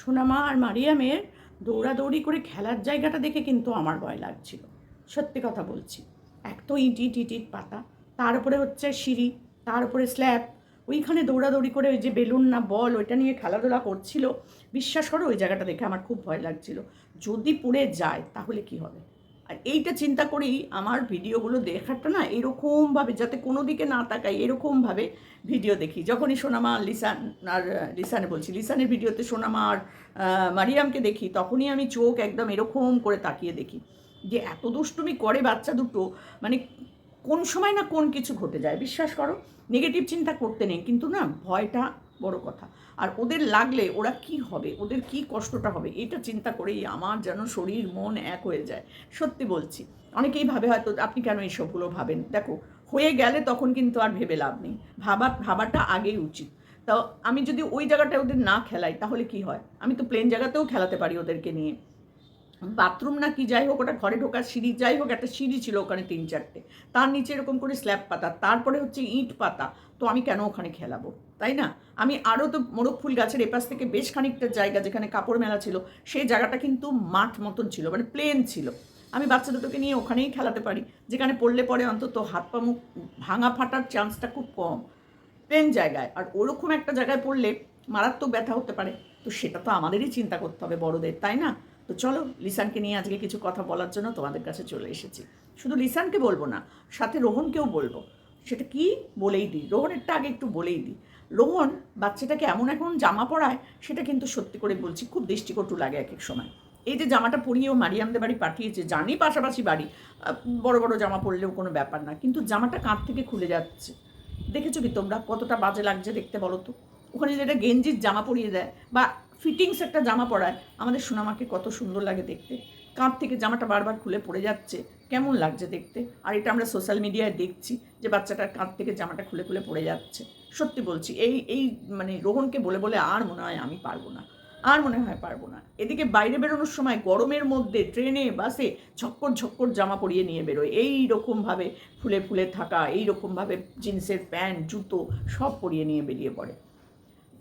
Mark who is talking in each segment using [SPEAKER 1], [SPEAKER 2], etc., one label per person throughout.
[SPEAKER 1] সোনামা আর মারিয়ামের দৌড়াদৌড়ি করে খেলার জায়গাটা দেখে কিন্তু আমার ভয় লাগছিল। সত্যি কথা বলছি। এক তো ইঁটিট ইট ইট ইট পাতা। তার উপরে হচ্ছে সিঁড়ি, তার উপরে স্ল্যাব। ওইখানে দৌড়াদৌড়ি করে ওই যে বেলুন না বল, ওইটা নিয়ে খেলাধুলা করছিল। বিশ্বাস করো, ওই জায়গাটা দেখে আমার খুব ভয় লাগছিল। যদি পড়ে যায়, তাহলে কি হবে? আর এইটা চিন্তা করেই আমার ভিডিওগুলো দেখাটা না এরকমভাবে, যাতে কোনো দিকে না তাকাই, এরকমভাবে ভিডিও দেখি। যখনই সোনামা লিসান আর, লিসানে বলছি, লিসানের ভিডিওতে সোনামা আর মারিয়ামকে দেখি, তখনই আমি চোখ একদম এরকম করে তাকিয়ে দেখি যে এত দুষ্টুমি করে বাচ্চা দুটো মানে কোন সময় না কোন কিছু ঘটে যায়। বিশ্বাস করো নেগেটিভ চিন্তা করতে নেই, কিন্তু না ভয়টা বড় কথা। আর ওদের লাগলে ওরা কি হবে? ওদের কি কষ্টটা হবে? এটা চিন্তা করেই আমার যেন শরীর, মন এক হয়ে যায়। সত্যি বলছি। অনেকেই ভাবে হয়তো আপনি কেন এইসবগুলো ভাবেন? দেখো, হয়ে গেলে তখন কিন্তু আর ভেবে লাভ নেই। ভাবা, ভাবাটা আগেই উচিত। তো আমি যদি ওই জায়গাটায় ওদের না খেলাই, তাহলে কি হয়? আমি তো প্লেন জায়গাতেও খেলাতে পারি ওদেরকে নিয়ে। বাথরুম না কি যাই হোক, ওটা ঘরে ঢোকার সিঁড়ি, যাই হোক, একটা সিঁড়ি ছিল ওখানে তিন চারটে। তার নিচে এরকম করে স্ল্যাব পাতা, তারপরে হচ্ছে ইট পাতা। তো আমি কেন ওখানে খেলাবো? তাই না? আমি আরও তো মোরগ ফুল গাছের এপাশ থেকে বেশ খানিকটা জায়গা যেখানে কাপড় মেলা ছিল, সেই জায়গাটা কিন্তু মাঠ মতন ছিল মানে প্লেন ছিল। আমি বাচ্চা দুটোকে নিয়ে ওখানেই খেলাতে পারি, যেখানে পড়লে পরে অন্তত হাত পা মুখ ভাঙা ফাটার চান্সটা খুব কম। প্লেন জায়গায়, আর ওরকম একটা জায়গায় পড়লে মারাত্মক ব্যথা হতে পারে, তো সেটা তো আমাদেরই চিন্তা করতে হবে বড়দের, তাই না? তো চলো, লিসানকে নিয়ে আজকে কিছু কথা বলার জন্য তোমাদের কাছে চলে এসেছি। শুধু লিসানকে বলব না, সাথে রোহনকেও বলব, সেটা কি বলেই দিই, রোহনেরটা আগে একটু বলেই দিই। রোহন বাচ্চাটাকে এমন এখন জামা পরায়, সেটা কিন্তু সত্যি করে বলছি, খুব দৃষ্টিকটু লাগে এক এক সময়। এই যে জামাটা পরিয়েও মারিয়ামদের বাড়ি পাঠিয়েছে, জানি পাশাপাশি বাড়ি বড় বড় জামা পরলেও কোনো ব্যাপার না, কিন্তু জামাটা কাঁধ থেকে খুলে যাচ্ছে। দেখেছ কি তোমরা কতটা বাজে লাগছে দেখতে বলো তো? ওখানে যেটা গেঞ্জির জামা পরিয়ে দেয় বা ফিটিংস একটা জামা পরায়, আমাদের সোনামাকে কত সুন্দর লাগে দেখতে। কাঁধ থেকে জামাটা বারবার খুলে পড়ে যাচ্ছে। কেমন লাগছে দেখতে? আর এটা আমরা সোশ্যাল মিডিয়ায় দেখছি যে বাচ্চাটার কাঁধ থেকে জামাটা খুলে খুলে পড়ে যাচ্ছে। সত্যি বলছি, এই এই মানে রোহনকে বলে বলে আর মনে হয় আমি পারব না। আর মনে হয় পারব না। এদিকে বাইরে বেরোনোর সময় গরমের মধ্যে ট্রেনে, বাসে ঝক্কর ঝক্কর জামা পরিয়ে নিয়ে বেরোয়। এই রকমভাবে ফুলে ফুলে থাকা, এই রকমভাবে জিন্সের প্যান্ট, জুতো সব পরিয়ে নিয়ে বেরিয়ে পড়ে।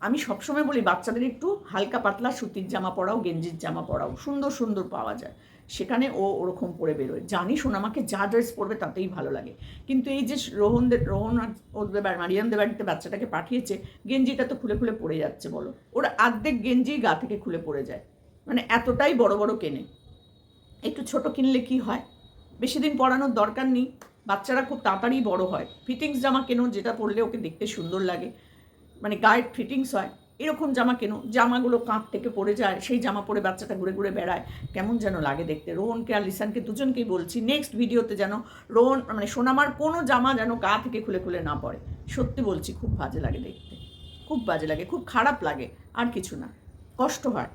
[SPEAKER 1] আমি সবসময় বলি, বাচ্চাদের একটু হালকা পাতলা সুতির জামা পরাও, গেঞ্জির জামা পরাও, সুন্দর সুন্দর পাওয়া যায়। সেখানে ও ওরকম পরে বেরোয়। জানি সোনামাকে যা ড্রেস পরবে তাতেই ভালো লাগে। কিন্তু এই যে রোহনদের রোহন ওদের মারিয়ামদের বাড়িতে বাচ্চাটাকে পাঠিয়েছে, গেঞ্জিটা তো খুলে খুলে পড়ে যাচ্ছে বলো। ওরা আর্ধেক গেঞ্জি গা থেকে খুলে পড়ে যায়। মানে এতটাই বড় বড় কেনে। একটু ছোট কিনলে কি হয়? বেশি দিন পরানোর দরকার নেই। বাচ্চারা খুব তাড়াতাড়ি বড় হয়। ফিটিংস জামা কেনো, যেটা পরলে ওকে দেখতে সুন্দর লাগে। মানে গায়ের ফিটিংস হয়, এরকম জামা কেনো? জামাগুলো কাঁধ থেকে পড়ে যায়, সেই জামা পরে বাচ্চাটা ঘুরে ঘুরে বেড়ায়। কেমন যেন লাগে দেখতে। রোহনকে আর লিসানকে দুজনকেই বলছি নেক্সট ভিডিওতে যেন রোহন মানে সোনামার কোনো জামা যেন গা থেকে খুলে খুলে না পড়ে। সত্যি বলছি, খুব বাজে লাগে দেখতে। খুব বাজে লাগে, খুব খারাপ লাগে। আর কিছু না। কষ্ট হয়,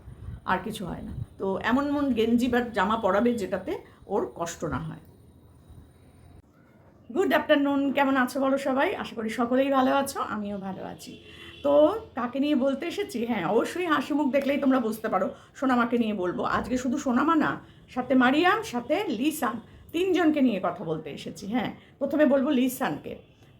[SPEAKER 1] আর কিছু হয় না। তো এমন এমন গেঞ্জি বা জামা পরাবে যেটাতে ওর কষ্ট না হয়। গুড আফটারনুন কেমন আছো বলো সবাই? আশা করি সকলেই ভালো আছো, আমিও ভালো আছি। তো কাকে নিয়ে বলতে এসেছি? হ্যাঁ অবশ্যই হাসি মুখ দেখলেই তোমরা বুঝতে পারো, সোনামাকে নিয়ে বলব। আজকে শুধু সোনামা না, সাথে মারিয়াম, সাথে লিসান, তিনজনকে নিয়ে কথা বলতে এসেছি। হ্যাঁ প্রথমে বলব লিসানকে।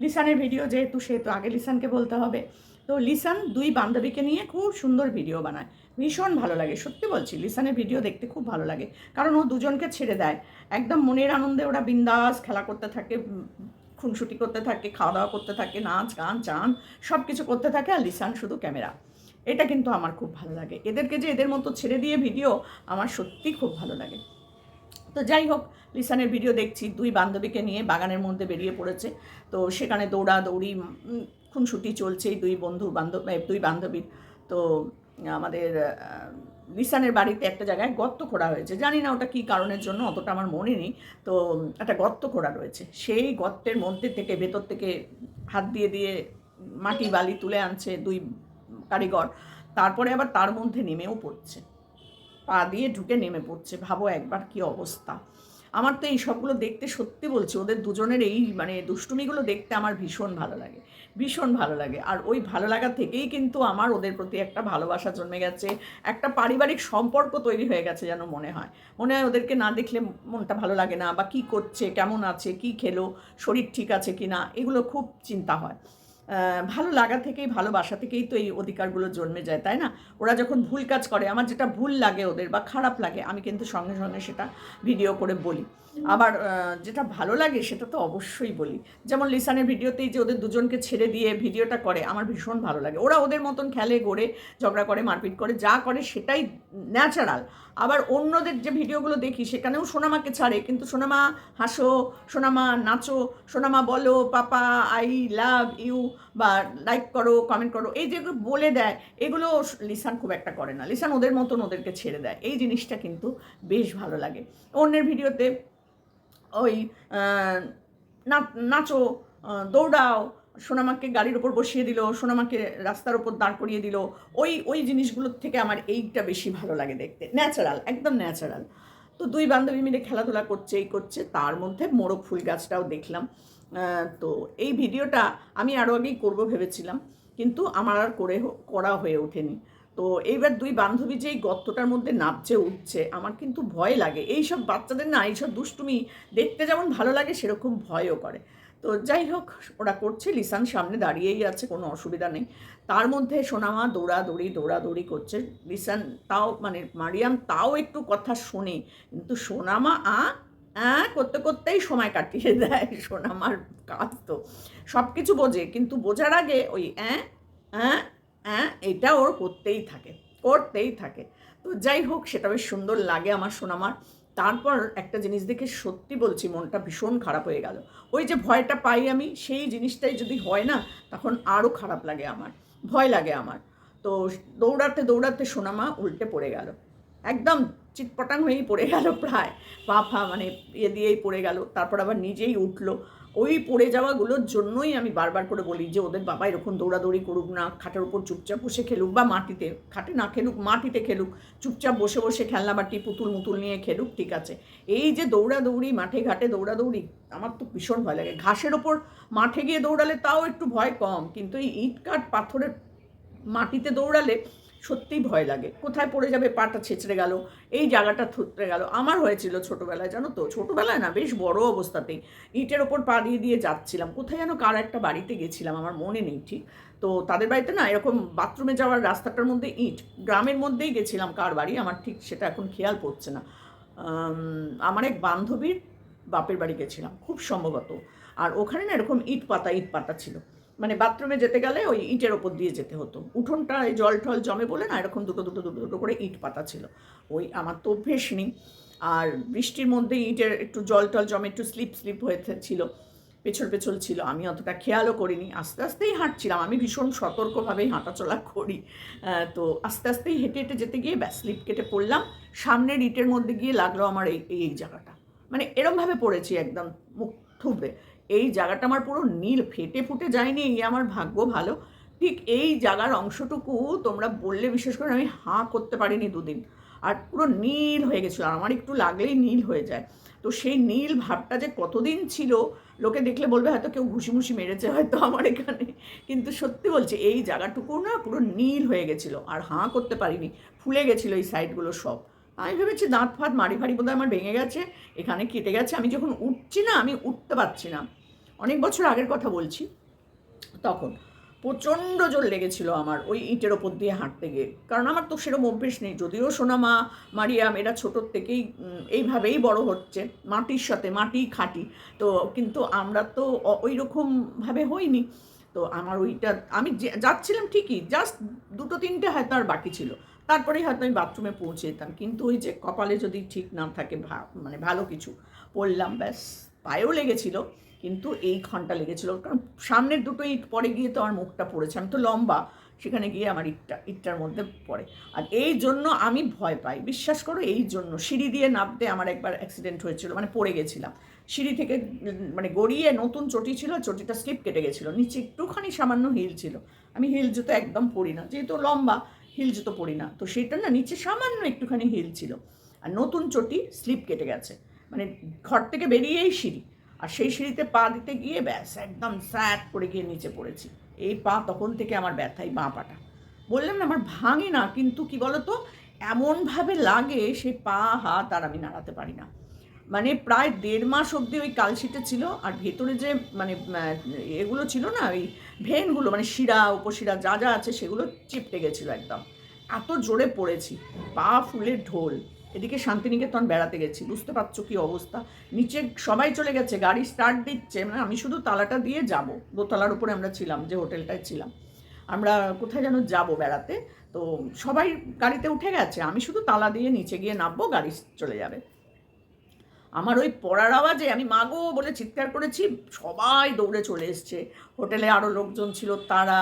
[SPEAKER 1] লিসানের ভিডিও যেহেতু, সেহেতু আগে লিসানকে বলতে হবে। তো লিসান দুই বান্ধবীকে নিয়ে খুব সুন্দর ভিডিও বানায়। ভীষণ ভালো লাগে, সত্যি বলছি, লিসানের ভিডিও দেখতে খুব ভালো লাগে। কারণ ও দুজনকে ছেড়ে দেয়। একদম মনের আনন্দে ওরা বিন্দাস খেলা করতে থাকে খুনসুটি করতে থাকে খাওয়া দাওয়া করতে থাকে, নাচ, গান, চান সব কিছু করতে থাকে আর লিসান শুধু ক্যামেরা। এটা কিন্তু আমার খুব ভালো লাগে। এদেরকে যে এদের মতো ছেড়ে দিয়ে ভিডিও আমার সত্যি খুব ভালো লাগে। তো যাই হোক লিসানের ভিডিও দেখছি দুই বান্ধবীকে নিয়ে বাগানের মধ্যে বেরিয়ে পড়েছে। তো সেখানে দৌড়া দৌড়ি উম, খুনসুটি চলছে দুই বন্ধু বান্ধব দুই বান্ধবীর। তো আমাদের লিসানের বাড়িতে একটা জায়গায় গর্ত খোঁড়া হয়েছে। জানি না ওটা কী কারণের জন্য অতটা আমার মনে নেই। তো একটা গর্ত খোঁড়া রয়েছে। সেই গর্তের মধ্যে থেকে ভেতর থেকে হাত দিয়ে দিয়ে মাটি বালি তুলে আনছে দুই কারিগর। তারপরে আবার তার মধ্যে নেমেও পড়ছে। পা দিয়ে ঢুকে নেমে পড়ছে। ভাবো একবার কি অবস্থা। আমার তো এই সবগুলো দেখতে সত্যি বলছি, ওদের দুজনের এই মানে দুষ্টুমিগুলো দেখতে আমার ভীষণ ভালো লাগে, ভীষণ ভালো লাগে। আর ওই ভালো লাগা থেকেই কিন্তু আমার ওদের প্রতি একটা ভালোবাসা জন্মে গেছে, একটা পারিবারিক সম্পর্ক তৈরি হয়ে গেছে যেন মনে হয়। মনে হয় ওদেরকে না দেখলে মনটা ভালো লাগে না, বা কি করছে, কেমন আছে, কি খেলো, শরীর ঠিক আছে কি না এগুলো খুব চিন্তা হয়। ভালো লাগা থেকেই ভালোবাসা থেকেই তো এই অধিকারগুলো জন্মে যায়, তাই না? ওরা যখন ভুল কাজ করে, আমার যেটা ভুল লাগে ওদের বা খারাপ লাগে, আমি কিন্তু সঙ্গে সঙ্গে সেটা ভিডিও করে বলি। আবার যেটা ভালো লাগে সেটা তো অবশ্যই বলি। যেমন লিসানের ভিডিওতেই যে ওদের দুজনকে ছেড়ে দিয়ে ভিডিওটা করে, আমার ভীষণ ভালো লাগে। ওরা ওদের মতন খেলে গড়ে ঝগড়া করে, মারপিট করে, যা করে সেটাই ন্যাচারাল আবার অন্যদের যে ভিডিওগুলো দেখি, সেখানেও সোনামাকে ছাড়ে, কিন্তু সোনামা হাসো, সোনামা নাচো, সোনামা বলো, পাপা, আই লাভ ইউ বা লাইক করো কমেন্ট করো, এই যেগুলো বলে দেয়, এগুলো লিসান খুব একটা করে না। লিসান ওদের মতন ওদেরকে ছেড়ে দেয়। এই জিনিসটা কিন্তু বেশ ভালো লাগে। অন্যের ভিডিওতে ওই নাচো দৌড়াও, সোনামাকে গাড়ির ওপর বসিয়ে দিল, সোনামাকে রাস্তার ওপর দাঁড় করিয়ে দিল। ওই ওই জিনিসগুলোর থেকে আমার এইটা বেশি ভালো লাগে দেখতে। ন্যাচারাল, একদম ন্যাচারাল। তো দুই বান্ধবী মিলে খেলাধুলা করছে, এই করছে, তার মধ্যে মোরগ ফুল গাছটাও দেখলাম। তো এই ভিডিওটা আমি আরও আগেই করব ভেবেছিলাম, কিন্তু আমার আর করে করা হয়ে ওঠেনি। তো এইবার দুই বান্ধবী যে এই গর্তটার মধ্যে নাচছে, উঠছে, আমার কিন্তু ভয় লাগে। এইসব বাচ্চাদের না, এইসব দুষ্টুমি দেখতে যেমন ভালো লাগে, সেরকম ভয়ও করে। তো যাই হোক, ওরা করছে, লিসান সামনে দাঁড়িয়েই আছে, কোনো অসুবিধা নেই। তার মধ্যে সোনামা দৌড়াদৌড়ি দৌড়াদৌড়ি করছে। লিসান তাও মানে মারিয়াম তাও একটু কথা শোনে। কিন্তু সোনামা আ অ্যাঁ করতে করতেই সময় কাটিয়ে দেয় সোনামার কাজ তো। সব কিছু বোঝে, কিন্তু বোঝার আগে ওই অ্যাঁ অ্যাঁ অ্যাঁ এটা ওর করতেই থাকে করতেই থাকে। তো যাই হোক, সেটা বেশ সুন্দর লাগে আমার সোনামার। তারপর একটা জিনিস দেখে সত্যি বলছি, মনটা ভীষণ খারাপ হয়ে গেল। ওই যে ভয়টা পাই আমি, সেই জিনিসটাই যদি হয় না, তখন আরও খারাপ লাগে আমার, ভয় লাগে আমার। তো দৌড়াতে দৌড়াতে সোনামা উল্টে পড়ে গেল। একদম চিটপটাং হয়েই পড়ে গেল প্রায়। পা ফা মানে ইয়ে দিয়েই পড়ে গেল। তারপর আবার নিজেই উঠল। ওই পড়ে যাওয়াগুলোর জন্যই আমি বারবার করে বলি যে, ওদের বাবা এরকম দৌড়াদৌড়ি করুক না, খাটের উপর চুপচাপ বসে খেলুক বা মাটিতে, খাটে না খেলুক, মাটিতে খেলুক, চুপচাপ বসে বসে খেলনা বাটি, পুতুল মুতুল নিয়ে খেলুক, ঠিক আছে। এই যে দৌড়াদৌড়ি, মাঠে ঘাটে দৌড়াদৌড়ি, আমার তো ভীষণ ভয় লাগে। ঘাসের ওপর মাঠে গিয়ে দৌড়ালে তাও একটু ভয় কম, কিন্তু এই ইট কাঠ পাথরের মাটিতে দৌড়ালে সত্যিই ভয় লাগে। কোথায় পড়ে যাবে পাটা ছেঁচড়ে গেল, এই জায়গাটা থুতরে গেল। আমার হয়েছিল ছোটোবেলায়, জানো তো? ছোটোবেলায় না বেশ বড় অবস্থাতেই ইটের ওপর পা দিয়ে দিয়ে যাচ্ছিলাম। কোথায় যেন কার একটা বাড়িতে গেছিলাম, আমার মনে নেই ঠিক। তো তাদের বাড়িতে না এরকম বাথরুমে যাওয়ার রাস্তাটার মধ্যে ইট, গ্রামের মধ্যেই গেছিলাম কার বাড়ি, আমার ঠিক সেটা এখন খেয়াল পড়ছে না। আমার এক বান্ধবীর বাপের বাড়ি গেছিলাম, খুব সম্ভবত। আর ওখানে না এরকম ইট পাতা ইট পাতা ছিল। মানে বাথরুমে যেতে গেলে ওই ইটের ওপর দিয়ে যেতে হতো। উঠোনটা জল টল জমে বলে না, এরকম দুটো দুটো দুটো দুটো করে ইট পাতা ছিল। ওই আমার তো অভ্যেস নেই। আর বৃষ্টির মধ্যে ইটের একটু জল টল জমে একটু স্লিপ স্লিপ হয়ে ছিল। পেছল পেছল ছিল। আমি অতটা খেয়ালও করিনি। আস্তে আস্তেই হাঁটছিলাম। আমি ভীষণ সতর্কভাবেই হাঁটাচলা করি। তো আস্তে আস্তেই হেঁটে হেঁটে যেতে গিয়ে ব্যাস, স্লিপ কেটে পড়লাম। সামনের ইটের মধ্যে গিয়ে লাগল আমার এই এই জায়গাটা। মানে এরমভাবে পড়েছি একদম মুখ থুবড়ে। এই জায়গাটা আমার পুরো নীল, ফেটে ফুটে যায়নি, এই আমার ভাগ্য ভালো। ঠিক এই জায়গার অংশটুকু তোমরা বললে বিশেষ করে আমি হাঁ করতে পারিনি দুদিন। আর পুরো নীল হয়ে গেছিল আমার একটু লাগলেই নীল হয়ে যায়। তো সেই নীল ভাবটা যে কতদিন ছিল, লোকে দেখলে বলবে হয়তো কেউ ঘুষি মুষি মেরেছে হয়তো আমার এখানে। কিন্তু সত্যি বলছি, এই জায়গাটুকু না পুরো নীল হয়ে গেছিল, আর হাঁ করতে পারিনি। ফুলে গেছিল এই সাইডগুলো সব। আমি ভেবেছি দাঁত ফাঁত মারি ফাড়ি বোধহয় আমার ভেঙে গেছে, এখানে কেটে গেছে, আমি যখন উঠছি না, আমি উঠতে পারছি না। অনেক বছর আগের কথা বলছি। তখন প্রচণ্ড জোর লেগেছিল আমার ওই ইটের ওপর দিয়ে হাঁটতে গিয়ে। কারণ আমার তো সেরকম অভ্যেস নেই, যদিও সোনামা, মারিয়াম, এরা ছোটোর থেকেই এইভাবেই বড় হচ্ছে, মাটির সাথে, মাটি খাটি। তো কিন্তু আমরা তো ওই রকমভাবে হইনি। তো আমার ওইটা, আমি যাচ্ছিলাম ঠিকই, জাস্ট দুটো তিনটে হয়তো আর বাকি ছিল। তারপরেই হয়তো আমি বাথরুমে পৌঁছে যেতাম কিন্তু ওই যে কপালে যদি ঠিক না থাকে মানে ভালো কিছু, পড়লাম, ব্যাস, পায়েও লেগেছিল। কিন্তু এই ক্ষণটা লেগেছিল। কারণ সামনের দুটো ইট পরে গিয়ে তো আমার মুখটা পড়েছে। আমি তো লম্বা, সেখানে গিয়ে আমার ইটটা, ইটটার মধ্যে পড়ে। আর এই জন্য আমি ভয় পাই। বিশ্বাস করো, এই জন্য সিঁড়ি দিয়ে নামতে আমার একবার অ্যাক্সিডেন্ট হয়েছিল মানে পড়ে গেছিলাম। সিঁড়ি থেকে মানে গড়িয়ে নতুন চটি ছিল, চটিটা স্লিপ কেটে গেছিল। নিচে একটুখানি সামান্য হিল ছিল। আমি হিল জুতো একদম পরি না। যেহেতু লম্বা হিল জুতো পরি না। তো সেটা না নিচে সামান্য একটুখানি হিল ছিল। আর নতুন চটি স্লিপ কেটে গেছে। মানে ঘর থেকে বেরিয়েই সিঁড়ি। আর সেই সিঁড়িতে পা দিতে গিয়ে ব্যাস একদম স্যাট করে গিয়ে নিচে পড়েছি। এই পা তখন থেকে আমার ব্যথাই বাঁ পাটা। বললাম না, আমার ভাঙে না, কিন্তু কি বলতো? এমনভাবে লাগে সেই পা, হাত আর আমি নাড়াতে পারি না। মানে প্রায় দেড় মাস অবধি ওই কালশিটে ছিল, আর ভেতরে যে মানে এগুলো ছিল না, ওই ভেনগুলো মানে শিরা, উপশিরা যা যা আছে সেগুলো চিপটে গেছিল একদম। এত জোরে পড়েছি, পা ফুলের ঢোল। এদিকে শান্তিনিকেতন বেড়াতে গেছি, বুঝতে পারছ কি অবস্থা? নিচে সবাই চলে গেছে, গাড়ি স্টার্ট দিচ্ছে মানে আমি শুধু তালাটা দিয়ে যাব, দোতলার উপরে আমরা ছিলাম, যে হোটেলটায় ছিলাম। আমরা কোথায় যেন যাব বেড়াতে, তো সবাই গাড়িতে উঠে গেছে, আমি শুধু তালা দিয়ে নিচে গিয়ে নামবো, গাড়ি চলে যাবে। আমার ওই পড়ার আওয়াজে আমি মাগো বলে চিৎকার করেছি, সবাই দৌড়ে চলে এসছে। হোটেলে আরও লোকজন ছিল, তারা,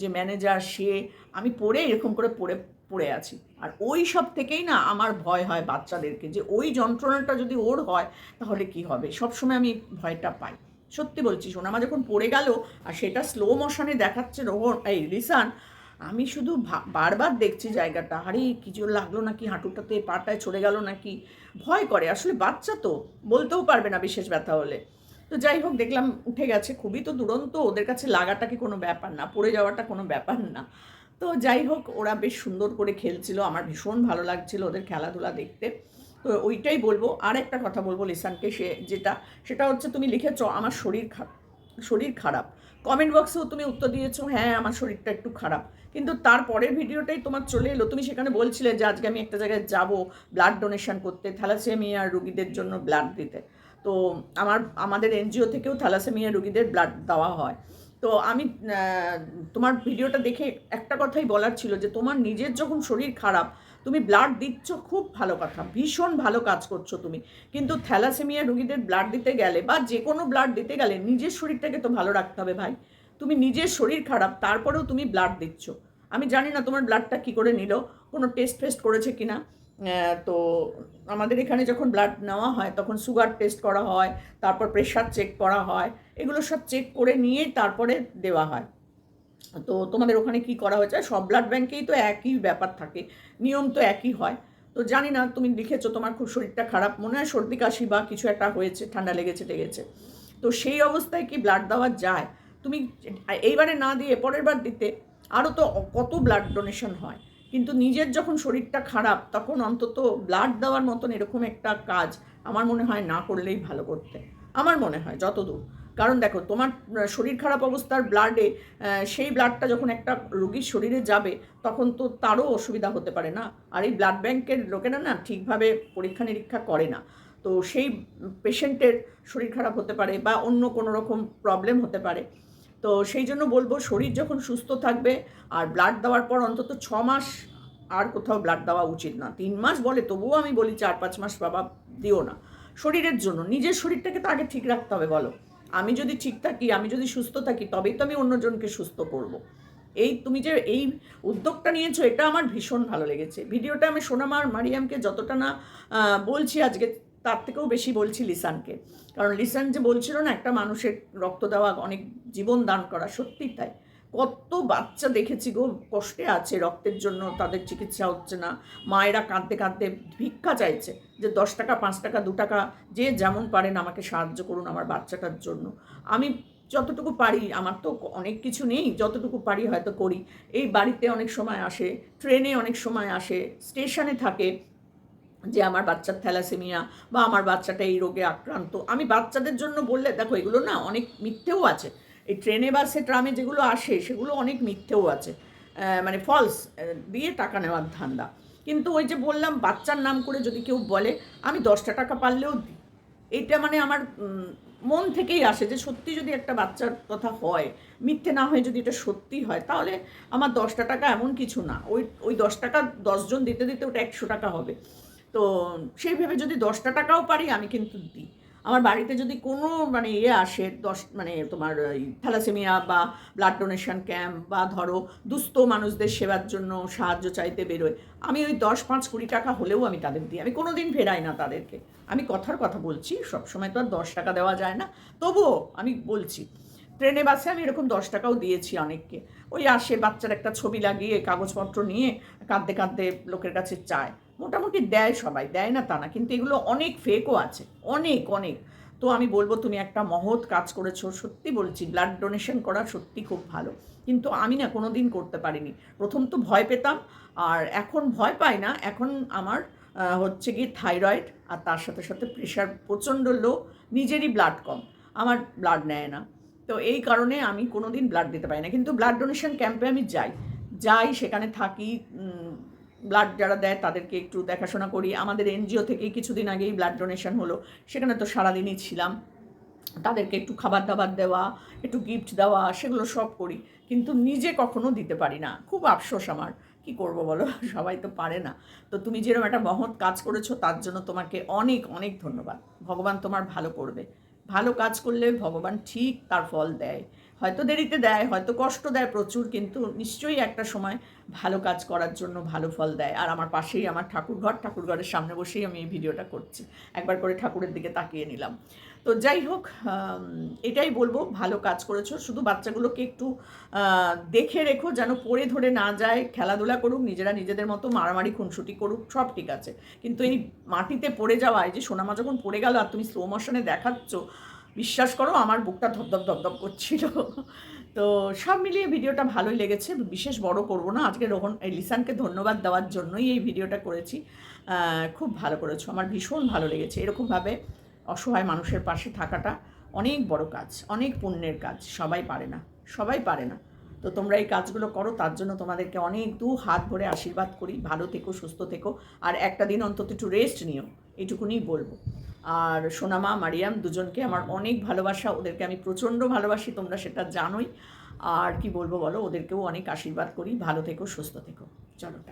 [SPEAKER 1] যে ম্যানেজার সে, আমি পড়ে এরকম করে পড়ে পড়ে আছি। আর ওই সব থেকেই না আমার ভয় হয় বাচ্চাদেরকে, যে ওই যন্ত্রণাটা যদি ওর হয়, তাহলে কি হবে? সবসময় আমি ভয়টা পাই। সত্যি বলছি, সোনামা যখন পড়ে গেল, আর সেটা স্লো মোশনে দেখাচ্ছে রোহন, এই রিসান আমি শুধু বারবার দেখছি জায়গাটা। আরে কিছু লাগল নাকি? হাঁটুটাতে পাটায় চলে গেল নাকি? ভয় করে। আসলে বাচ্চা তো, বলতেও পারবে না বিশেষ ব্যথা হলে। তো যাই হোক, দেখলাম উঠে গেছে। খুবই তো দুরন্ত, ওদের কাছে লাগাটা কি কোনো ব্যাপার না, পড়ে যাওয়াটা কোনো ব্যাপার না। তো যাই হোক, ওরা বেশ সুন্দর করে খেলছিল, আমার ভীষণ ভালো লাগছিল ওদের খেলাধুলা দেখতে। তো ওইটাই বলব। আর একটা কথা বলব লিসানকে, সে যেটা, সেটা হচ্ছে তুমি লিখেছ, আমার শরীর খারাপ শরীর খারাপ। কমেন্ট বক্সেও তুমি উত্তর দিয়েছ হ্যাঁ আমার শরীরটা একটু খারাপ। কিন্তু তারপরের ভিডিওটাই তোমার চলে এলো। তুমি সেখানে বলছিলে যে আজকে আমি একটা জায়গায় যাব ব্লাড ডোনেশন করতে থ্যালাসেমিয়া রুগীদের জন্য ব্লাড দিতে। তো আমার, আমাদের এনজিও থেকেও থ্যালাসেমিয়া রুগীদের ব্লাড দেওয়া হয়। তো আমি তোমার ভিডিওটা দেখে একটা কথাই বলার ছিল যে তোমার নিজের যখন শরীর খারাপ তুমি ব্লাড দিচ্ছ, খুব ভালো কথা, ভীষণ ভালো কাজ করছ তুমি। কিন্তু থ্যালাসেমিয়া রুগীদের ব্লাড দিতে গেলে বা যে কোনো ব্লাড দিতে গেলে নিজের শরীরটাকে তো ভালো রাখতে হবে ভাই। তুমি নিজের শরীর খারাপ, তারপরেও তুমি ব্লাড দিচ্ছ। আমি জানি না তোমার ব্লাডটা কি করে নিল, কোনো টেস্ট ফেস্ট করেছে কি না তো আমাদের এখানে যখন ব্লাড নেওয়া হয়, তখন সুগার টেস্ট করা হয়, তারপর প্রেশার চেক করা হয়, এগুলো সব চেক করে নিয়ে তারপরে দেওয়া হয়। তো তোমাদের ওখানে কি করা হয়েছে? সব ব্লাড ব্যাংকেই তো একই ব্যাপার থাকে, নিয়ম তো একই হয়। তো জানি না, তুমি লিখেছো, তোমার খুব শরীরটা খারাপ, মনে হয় সর্দি কাশি বা কিছু একটা হয়েছে, ঠান্ডা লেগেছে লেগেছে। তো সেই অবস্থায় কি ব্লাড দেওয়া যায়? তুমি এইবারে না দিয়ে পরের বার দিতে আরও তো কত ব্লাড ডোনেশন হয়। কিন্তু নিজের যখন শরীরটা খারাপ, তখন অন্তত ব্লাড দেওয়ার মতন এরকম একটা কাজ আমার মনে হয় না করলেই ভালো করতে। আমার মনে হয়, যতদূর। কারণ দেখো, তোমার শরীর খারাপ অবস্থার ব্লাডে সেই ব্লাডটা যখন একটা রোগীর শরীরে যাবে, তখন তো তারও অসুবিধা হতে পারে না। আর এই ব্লাড ব্যাংকের লোকেরা না ঠিকভাবে পরীক্ষা নিরীক্ষা করে না। তো সেই পেশেন্টের শরীর খারাপ হতে পারে বা অন্য কোনো রকম প্রবলেম হতে পারে। তো সেই জন্য বলব, শরীর যখন সুস্থ থাকবে, আর ব্লাড দেওয়ার পর অন্তত ছ মাস আর কোথাও ব্লাড দেওয়া উচিত না। তিন মাস বলে তবুও আমি বলি, চার পাঁচ মাস বাবা দিও না। শরীরের জন্য, নিজের শরীরটাকে তো আগে ঠিক রাখতে হবে, বলো। আমি যদি ঠিক থাকি, আমি যদি সুস্থ থাকি, তবেই তো আমি অন্যজনকে সুস্থ করব। এই তুমি যে এই উদ্যোগটা নিয়েছো, এটা আমার ভীষণ ভালো লেগেছে। ভিডিওটা আমি সোনামার মারিয়ামকে যতটা না বলছি আজকে, তার থেকেও বেশি বলছি লিসানকে। কারণ লিসান যে বলছিল না, একটা মানুষের রক্ত দেওয়া, অনেক জীবন দান করা সত্যি তাই। কত বাচ্চা দেখেছি গো, কষ্টে আছে, রক্তের জন্য তাদের চিকিৎসা হচ্ছে না। মায়েরা কাঁদতে কাঁদতে ভিক্ষা চাইছে যে দশ টাকা, পাঁচ টাকা, দু টাকা, যে যেমন পারেন আমাকে সাহায্য করুন আমার বাচ্চাটার জন্য। আমি যতটুকু পারি, আমার তো অনেক কিছু নেই, যতটুকু পারি হয়তো করি। এই বাড়িতে অনেক সময় আসে, ট্রেনে অনেক সময় আসে, স্টেশনে থাকে যে আমার বাচ্চার থ্যালাসেমিয়া বা আমার বাচ্চাটা এই রোগে আক্রান্ত। আমি বাচ্চাদের জন্য বললে, দেখো এগুলো না অনেক মিথ্যেও আছে। এই ট্রেনে বাসে ট্রামে যেগুলো আসে, সেগুলো অনেক মিথ্যেও আছে। মানে ফলস দিয়ে টাকা নেওয়ার ধান্দা। কিন্তু ওই যে বললাম, বাচ্চার নাম করে যদি কেউ বলে, আমি দশটা টাকা পারলেও দিই। এইটা মানে আমার মন থেকেই আসে যে সত্যি যদি একটা বাচ্চার কথা হয়, মিথ্যে না হয়ে যদি এটা সত্যি হয়, তাহলে আমার দশটা টাকা এমন কিছু না। ওই ওই দশ টাকা দশজন দিতে দিতে ওটা একশো টাকা হবে। তো সেইভাবে যদি দশটা টাকাও পারি, আমি কিন্তু দিই। আমার বাড়িতে যদি কোনো মানে ইয়ে আসে, দশ মানে তোমার থ্যালাসেমিয়া বা ব্লাড ডোনেশন ক্যাম্প বা ধরো দুস্থ মানুষদের সেবার জন্য সাহায্য চাইতে বেরোয়, আমি ওই দশ পাঁচ কুড়ি টাকা হলেও আমি তাদের দিই। আমি কোনো দিন ফেরাই না তাদেরকে। আমি কথার কথা বলছি, সবসময় তো আর দশ টাকা দেওয়া যায় না। তবুও আমি বলছি, ট্রেনে, বাসে আমি এরকম দশ টাকাও দিয়েছি অনেককে। ওই আসে, বাচ্চার একটা ছবি লাগিয়ে, কাগজপত্র নিয়ে কাঁদতে কাঁদতে লোকের কাছে চায়। মোটামুটি দেয় সবাই, দেয় না তা না, কিন্তু এগুলো অনেক ফেকও আছে, অনেক অনেক। তো আমি বলব তুমি একটা মহৎ কাজ করেছ, সত্যি বলছি ব্লাড ডোনেশন করা সত্যি খুব ভালো। কিন্তু আমি না কোনো দিন করতে পারিনি। প্রথম তো ভয় পেতাম, আর এখন ভয় পাই না, এখন আমার হচ্ছে কি থাইরয়েড আর তার সাথে সাথে প্রেশার প্রচণ্ড লো নিজেরই ব্লাড কম, আমার ব্লাড নেয় না। তো এই কারণে আমি কোনো দিন ব্লাড দিতে পারি না, কিন্তু ব্লাড ডোনেশন ক্যাম্পে আমি যাই যাই সেখানে থাকি ব্লাড যারা দেয় তাদেরকে একটু দেখাশোনা করি। আমাদের এনজিও থেকেই কিছুদিন আগেই ব্লাড ডোনেশন হলো। সেখানে তো সারাদিনই ছিলাম। তাদেরকে একটু খাবার দাবার দেওয়া, একটু গিফট দেওয়া, সেগুলো সব করি। কিন্তু নিজে কখনো দিতে পারি না। খুব আফসোস আমার। কি করব বলো? সবাই তো পারে না। তো তুমি যেরকম একটা মহৎ কাজ করেছ, তার জন্য তোমাকে অনেক অনেক ধন্যবাদ। ভগবান তোমার ভালো করবে। ভালো কাজ করলে ভগবান ঠিক তার ফল দেয়। হয়তো দেরিতে দেয়, হয়তো কষ্ট দেয় প্রচুর, কিন্তু নিশ্চয়ই একটা সময় ভালো কাজ করার জন্য ভালো ফল দেয়। আর আমার পাশেই আমার ঠাকুরঘর ঠাকুরঘরের সামনে বসেই আমি এই ভিডিওটা করছি। একবার করে ঠাকুরের দিকে তাকিয়ে নিলাম। তো যাই হোক এটাই বলব, ভালো কাজ করেছ। শুধু বাচ্চাগুলোকে একটু দেখে রেখো, যেন পড়ে ধরে না যায়। খেলাধুলা করুক, নিজেরা নিজেদের মতো মারামারি, খুনসুটি করুক, সব ঠিক আছে। কিন্তু এই মাটিতে পড়ে যাওয়ায়, যে সোনামা যখন পড়ে গেল আর তুমি স্লো মোশনে দেখাচ্ছ বিশ্বাস করো, আমার বুকটা ধপধপ ধপধপ করছিল। তো সব মিলিয়ে ভিডিওটা ভালোই লেগেছে, বিশেষ বড় করব না। আজকে রোহন লিসানকে ধন্যবাদ দেওয়ার জন্যই এই ভিডিওটা করেছি। খুব ভালো করেছ, আমার ভীষণ ভালো লেগেছে। এরকমভাবে অসহায় মানুষের পাশে থাকাটা অনেক বড় কাজ, অনেক পুণ্যের কাজ, সবাই পারে না, সবাই পারে না। তো তোমরা এই কাজগুলো করো, তার জন্য তোমাদেরকে অনেক দু হাত ভরে আশীর্বাদ করি। ভালো থেকো, সুস্থ থেকো, আর একটা দিন অন্তত একটু রেস্ট নিও এইটুকুনি বলব। আর সোনামা, মারিয়াম দুজনকে আমার অনেক ভালোবাসা। ওদেরকে আমি প্রচণ্ড ভালোবাসি, তোমরা সেটা জানোই। আর কি বলব বলো, ওদেরকেও অনেক আশীর্বাদ করি। ভালো থেকো, সুস্থ থেকো। চলো